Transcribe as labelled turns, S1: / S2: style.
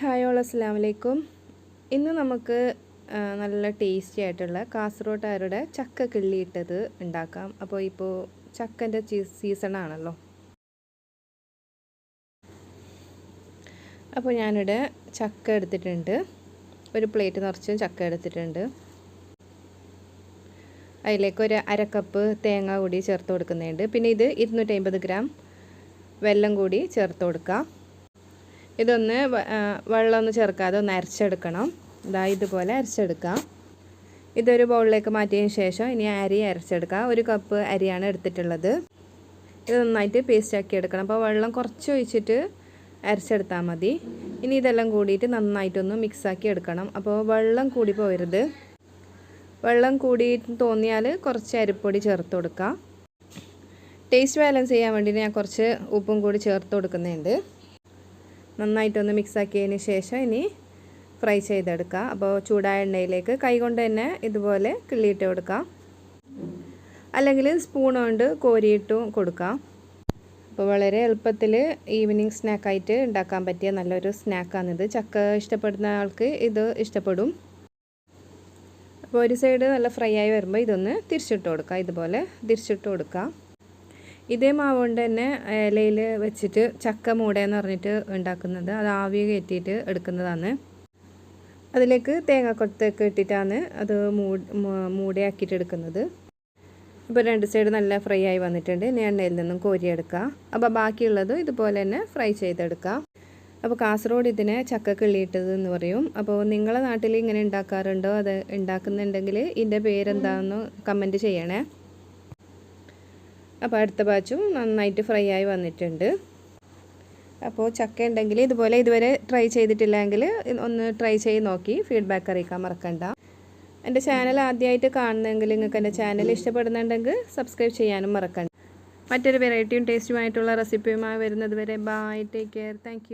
S1: Hi all അസ്സാം വലൈക്കും ഇന്ന് നമുക്ക് നല്ല ടേസ്റ്റി ആയിട്ടുള്ള കാസർഗോട്ടുകാരുടെ ചക്ക കിള്ളിയിട്ടത് ഉണ്ടാക്കാം. അപ്പോൾ ഇപ്പോൾ ചക്കന്റെ സീസണാണല്ലോ. അപ്പോൾ ഞാനിവിടെ ചക്ക എടുത്തിട്ടുണ്ട്. ഒരു പ്ലേറ്റ് നിറച്ച് ചക്ക എടുത്തിട്ടുണ്ട്. അതിലേക്ക് ഒരു അരക്കപ്പ് കപ്പ് തേങ്ങ കൂടി ചേർത്ത് കൊടുക്കുന്നുണ്ട്. പിന്നെ ഇത് ഇരുന്നൂറ്റി അമ്പത് ഗ്രാം വെല്ലം കൂടി ചേർത്ത് കൊടുക്കാം. ഇതൊന്ന് വെള്ളമൊന്ന് ചേർക്കാതെ ഒന്ന് അരച്ചെടുക്കണം. ഇതാ ഇതുപോലെ അരച്ചെടുക്കാം. ഇതൊരു ബൗളിലേക്ക് മാറ്റിയതിന് ശേഷം ഇനി അരി അരച്ചെടുക്കാം. ഒരു കപ്പ് അരിയാണ് എടുത്തിട്ടുള്ളത്. ഇത് നന്നായിട്ട് പേസ്റ്റ് ആക്കി എടുക്കണം. അപ്പോൾ വെള്ളം കുറച്ച് ഒഴിച്ചിട്ട് അരച്ചെടുത്താൽ മതി. ഇനി ഇതെല്ലാം കൂടിയിട്ട് നന്നായിട്ടൊന്ന് മിക്സാക്കി എടുക്കണം. അപ്പോൾ വെള്ളം കൂടി പോരുത് വെള്ളം കൂടി തോന്നിയാൽ കുറച്ച് അരിപ്പൊടി ചേർത്ത് കൊടുക്കാം. ടേസ്റ്റ് ബാലൻസ് ചെയ്യാൻ വേണ്ടി ഞാൻ കുറച്ച് ഉപ്പും കൂടി ചേർത്ത് കൊടുക്കുന്നുണ്ട്. നന്നായിട്ടൊന്ന് മിക്സ് ആക്കിയതിന് ശേഷം ഇനി ഫ്രൈ ചെയ്തെടുക്കുക അപ്പോൾ ചൂടായ എണ്ണയിലേക്ക് കൈകൊണ്ട് തന്നെ ഇതുപോലെ കിള്ളിയിട്ട് കൊടുക്കാം. അല്ലെങ്കിൽ സ്പൂൺ കൊണ്ട് കോരിയിട്ടും കൊടുക്കാം. അപ്പോൾ വളരെ എളുപ്പത്തിൽ ഈവനിങ് സ്നാക്കായിട്ട് ഉണ്ടാക്കാൻ പറ്റിയ നല്ലൊരു സ്നാക്കാണിത് ചക്ക ഇഷ്ടപ്പെടുന്ന ആൾക്ക് ഇത് ഇഷ്ടപ്പെടും. അപ്പോൾ ഒരു സൈഡ് നല്ല ഫ്രൈ ആയി വരുമ്പോൾ ഇതൊന്ന് തിരിച്ചിട്ട് കൊടുക്കാം. ഇതുപോലെ തിരിച്ചിട്ട് കൊടുക്കാം. ഇതേ മാവ് കൊണ്ട് തന്നെ ഇലയിൽ വെച്ചിട്ട് ചക്ക മൂടയെന്ന് പറഞ്ഞിട്ട് ഉണ്ടാക്കുന്നത്. അത് ആവി കയറ്റിയിട്ട് എടുക്കുന്നതാണ്. അതിലേക്ക് തേങ്ങ തേങ്ങാക്കൊത്തൊക്കെ ഇട്ടിട്ടാണ് അത് മൂടയാക്കിയിട്ട് എടുക്കുന്നത്. ഇപ്പോൾ രണ്ട് സൈഡ് നല്ല ഫ്രൈ ആയി വന്നിട്ടുണ്ട്. ഇനി എണ്ണയിൽ നിന്നും കോരിയെടുക്കുക അപ്പോൾ ബാക്കിയുള്ളത് ഇതുപോലെ തന്നെ ഫ്രൈ ചെയ്തെടുക്കാം. അപ്പോൾ കാസർഗോഡ് ഇതിനെ ചക്ക കിള്ളിയിട്ടത് എന്ന് പറയും. അപ്പോൾ നിങ്ങളെ നാട്ടിൽ ഇങ്ങനെ ഉണ്ടാക്കാറുണ്ടോ? അത് ഉണ്ടാക്കുന്നുണ്ടെങ്കിൽ ഇതിന്റെ പേരെന്താണെന്ന് കമന്റ് ചെയ്യണേ. അപ്പോൾ അടുത്ത ബാച്ചും നന്നായിട്ട് ഫ്രൈ ആയി വന്നിട്ടുണ്ട്. അപ്പോൾ ചക്ക ഉണ്ടെങ്കിൽ ഇതുപോലെ ഇതുവരെ ട്രൈ ചെയ്തിട്ടില്ലെങ്കിൽ ഒന്ന് ട്രൈ ചെയ്ത് നോക്കി. ഫീഡ്ബാക്ക് അറിയിക്കാൻ മറക്കണ്ട. എന്റെ ചാനൽ ആദ്യമായിട്ട് കാണുന്നെങ്കിൽ നിങ്ങൾക്ക് എന്റെ ചാനൽ ഇഷ്ടപ്പെടുന്നുണ്ടെങ്കിൽ സബ്സ്ക്രൈബ് ചെയ്യാനും മറക്കണ്ട. മറ്റൊരു വെറൈറ്റിയും ടേസ്റ്റുമായിട്ടുള്ള റെസിപ്പിയുമായി വരുന്നത് വരെ ബൈ ടേക്ക് കെയർ താങ്ക്